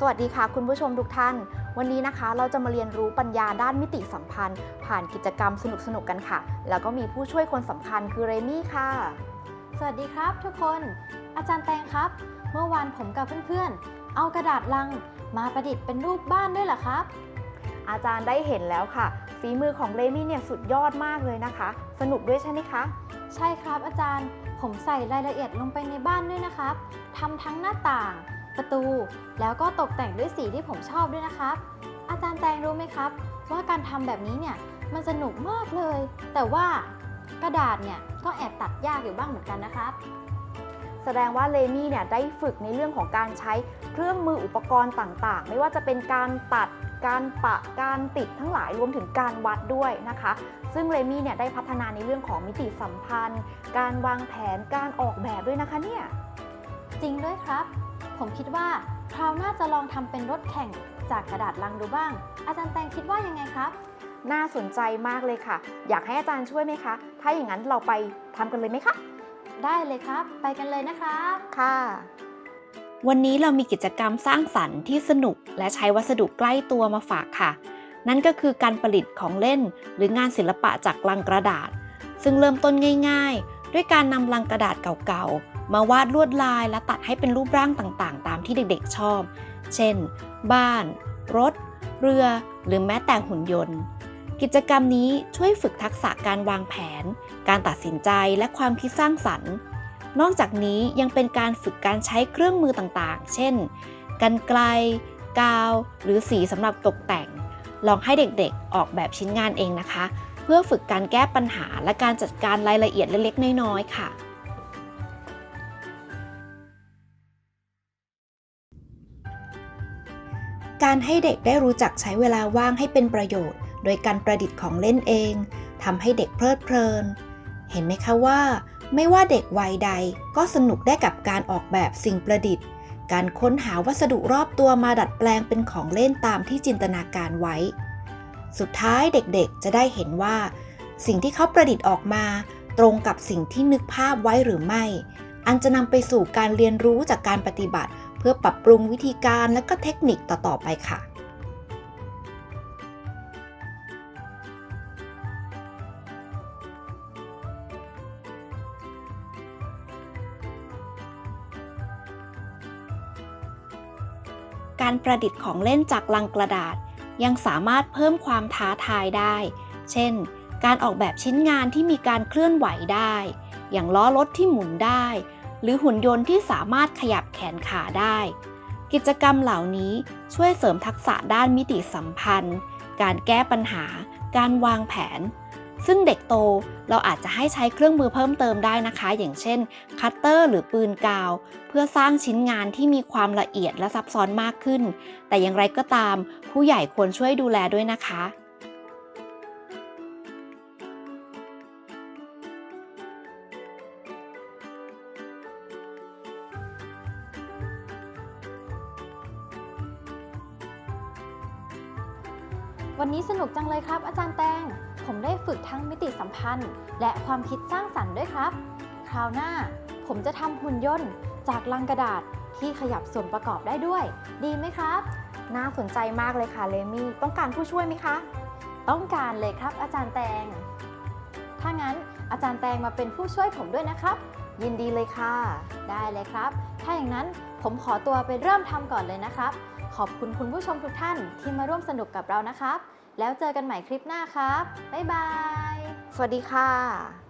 สวัสดีค่ะคุณผู้ชมทุกท่าน วันนี้นะคะเราจะมาเรียนรู้ปัญญาด้านมิติสัมพันธ์ ผ่านกิจกรรมสนุกๆกันค่ะ แล้วก็มีผู้ช่วยคนสำคัญคือเรมี่ค่ะ สวัสดีครับทุกคน อาจารย์แตงครับ เมื่อวานผมกับเพื่อนๆ เอากระดาษลัง มาประดิษฐ์เป็นรูปบ้านด้วยเหรอครับ อาจารย์ได้เห็นแล้วค่ะ ฝีมือของเรมี่เนี่ยสุดยอดมากเลยนะคะ สนุกด้วยใช่ไหมคะ ใช่ครับอาจารย์ ผมใส่รายละเอียดลงไปในบ้านด้วยนะครับทำทั้งหน้าต่าง ประตู แล้วก็ตกแต่งด้วยสีที่ผมชอบด้วยนะครับ อาจารย์แตงรู้ไหมครับ ว่าการทำแบบนี้เนี่ยมันสนุกมากเลย แต่ว่ากระดาษเนี่ยก็แอบตัดยากอยู่บ้างเหมือนกันนะครับ แสดงว่าเรมี่เนี่ยได้ฝึกในเรื่องของการใช้เครื่องมืออุปกรณ์ต่างๆ ไม่ว่าจะเป็นการตัดการปะการติดทั้งหลายรวมถึงการวัดด้วยนะคะ ซึ่งเรมี่เนี่ยได้พัฒนาในเรื่องของมิติสัมพันธ์ การวางแผนการออกแบบด้วยนะคะเนี่ยจริงด้วยครับ ผมคิดว่าคราวหน้าจะลองทำเป็นรถแข่งจากกระดาษลังดูบ้าง อาจารย์แตงคิดว่ายังไงครับ น่าสนใจมากเลยค่ะ อยากให้อาจารย์ช่วยไหมคะ ถ้าอย่างนั้นเราไปทำกันเลยไหมคะ ได้เลยครับ ไปกันเลยนะครับ ค่ะ วันนี้เรามีกิจกรรมสร้างสรรค์ที่สนุก และใช้วัสดุใกล้ตัวมาฝากค่ะ นั่นก็คือการผลิตของเล่น หรืองานศิลปะจากลังกระดาษ ซึ่งเริ่มต้นง่าย ๆ ด้วยการนำลังกระดาษเก่าๆ มาวาดลวดลายและตัดให้เป็นรูปร่างต่างๆ ตามที่เด็กๆชอบ เช่น บ้าน รถ เรือ หรือแม้แต่หุ่นยนต์ กิจกรรมนี้ช่วยฝึกทักษะการวางแผน การตัดสินใจและความคิดสร้างสรรค์ นอกจากนี้ยังเป็นการฝึกการใช้เครื่องมือต่างๆ เช่น กันไกล กาว หรือสีสำหรับตกแต่ง ลองให้เด็กๆ ออกแบบชิ้นงานเองนะคะ เพื่อฝึกการแก้ปัญหาและการจัดการรายละเอียดเล็กๆ น้อยๆ ค่ะ การให้เด็กได้รู้จักใช้เวลาว่างให้เป็นประโยชน์ โดยการประดิษฐ์ของเล่นเองทำให้เด็กเพลิดเพลิน เห็นไหมคะว่า ไม่ว่าเด็กวัยใดก็สนุกได้กับการออกแบบสิ่งประดิษฐ์ การค้นหาวัสดุรอบตัวมาดัดแปลงเป็นของเล่นตามที่จินตนาการไว้ สุดท้ายเด็กๆจะได้เห็นว่า สิ่งที่เขาประดิษฐ์ออกมา ตรงกับสิ่งที่นึกภาพไว้หรือไม่ อันจะนำไปสู่การเรียนรู้จากการปฏิบัติ เพื่อปรับปรุงวิธีการและก็เทคนิคต่อๆไปค่ะการประดิษฐ์ของเล่นจากลังกระดาษ ยังสามารถเพิ่มความท้าทายได้ เช่น การออกแบบชิ้นงานที่มีการเคลื่อนไหวได้ อย่างล้อรถที่หมุนได้ หรือหุ่นยนต์ที่สามารถขยับแขนขาได้ กิจกรรมเหล่านี้ช่วยเสริมทักษะด้านมิติสัมพันธ์ การแก้ปัญหา การวางแผน ซึ่งเด็กโตเราอาจจะให้ใช้เครื่องมือเพิ่มเติมได้นะคะ อย่างเช่น คัตเตอร์หรือปืนกาว เพื่อสร้างชิ้นงานที่มีความละเอียดและซับซ้อนมากขึ้น แต่อย่างไรก็ตาม ผู้ใหญ่ควรช่วยดูแลด้วยนะคะวันนี้สนุกจังเลยครับอาจารย์แตง ผมได้ฝึกทั้งมิติสัมพันธ์ และความคิดสร้างสรรค์ด้วยครับ คราวหน้าผมจะทำหุ่นยนต์จากลังกระดาษที่ขยับส่วนประกอบได้ด้วย ดีไหมครับ น่าสนใจมากเลยค่ะเลมี่ต้องการผู้ช่วยไหมคะ ต้องการเลยครับอาจารย์แตง ถ้างั้นอาจารย์แตงมาเป็นผู้ช่วยผมด้วยนะครับ ยินดีเลยค่ะ ได้เลยครับ ถ้าอย่างนั้นผมขอตัวไปเริ่มทำก่อนเลยนะครับ ขอบคุณคุณผู้ชมทุกท่านที่มาร่วมสนุกกับเรานะครับ แล้วเจอกันใหม่คลิปหน้าครับ บ๊ายบาย สวัสดีค่ะ